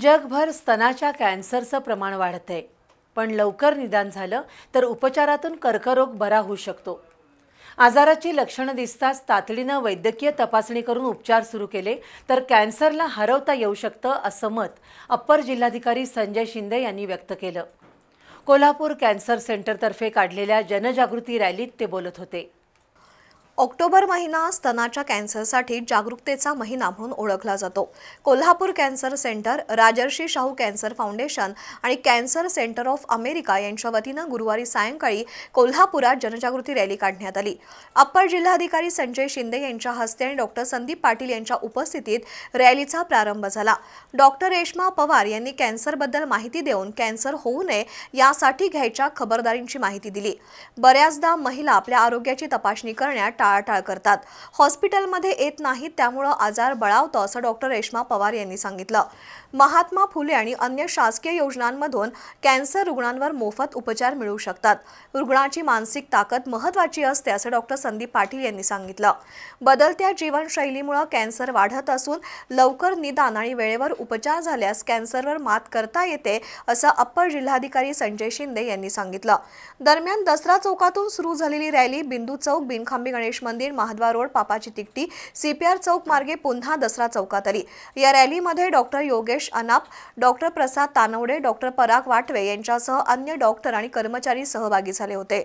जगभर स्तनाच्या कॅन्सरचं प्रमाण वाढतंय. पण लवकर निदान झालं तर उपचारातून कर्करोग बरा होऊ शकतो. आजाराची लक्षणं दिसताच तातडीनं वैद्यकीय तपासणी करून उपचार सुरू केले तर कॅन्सरला हरवता येऊ शकतं असं मत अप्पर जिल्हाधिकारी संजय शिंदे यांनी व्यक्त केलं. कोल्हापूर कॅन्सर सेंटरतर्फे काढलेल्या जनजागृती रॅलीत ते बोलत होते. ऑक्टोबर महिना स्तनाच्या कॅन्सरसाठी जागरूकतेचा महिना म्हणून ओळखला जातो. Kolhapur cancer centre Rajarshi Shahu cancer foundation आणि कॅन्सर सेंटर ऑफ अमेरिका यांच्या वतीनं गुरुवारी सायंकाळी कोल्हापुरात जनजागृती रॅली काढण्यात आली. अप्पर जिल्हाधिकारी संजय शिंदे यांच्या हस्ते आणि डॉक्टर संदीप पाटील यांच्या उपस्थितीत रॅलीचा प्रारंभ झाला. डॉक्टर रेश्मा पवार यांनी कॅन्सरबद्दल माहिती देऊन कॅन्सर होऊ नये यासाठी घ्यायच्या खबरदारींची माहिती दिली. बऱ्याचदा महिला आपल्या आरोग्याची तपासणी करण्यात टाळाटाळ करतात. हॉस्पिटलमध्ये येत नाहीत त्यामुळं आजार बळावतो असं डॉक्टर रेश्मा पवार यांनी सांगितलं. महात्मा फुले आणि अन्य शासकीय योजनांमधून कॅन्सर रुग्णांवर मोफत उपचार मिळू शकतात. रुग्णाची मानसिक ताकद महत्त्वाची असते असं डॉक्टर संदीप पाटील यांनी सांगितलं. बदलत्या जीवनशैलीमुळं कॅन्सर वाढत असून लवकर निदान आणि वेळेवर उपचार झाल्यास कॅन्सरवर मात करता येते असं अप्पर जिल्हाधिकारी संजय शिंदे यांनी सांगितलं. दरम्यान दसरा चौकातून सुरू झालेली rally Bindu Chowk Binkhambi Ganesh Ganesh Mandir Mahadwar road पापाची तिकटी CPR चौक मार्गे पुन्हा दसरा चौकात आली. या रॅलीमध्ये doctor Yogesh Anap doctor Prasad Tanawade doctor Parag Watve यांच्यासह अन्य डॉक्टर आणि कर्मचारी सहभागी झाले होते.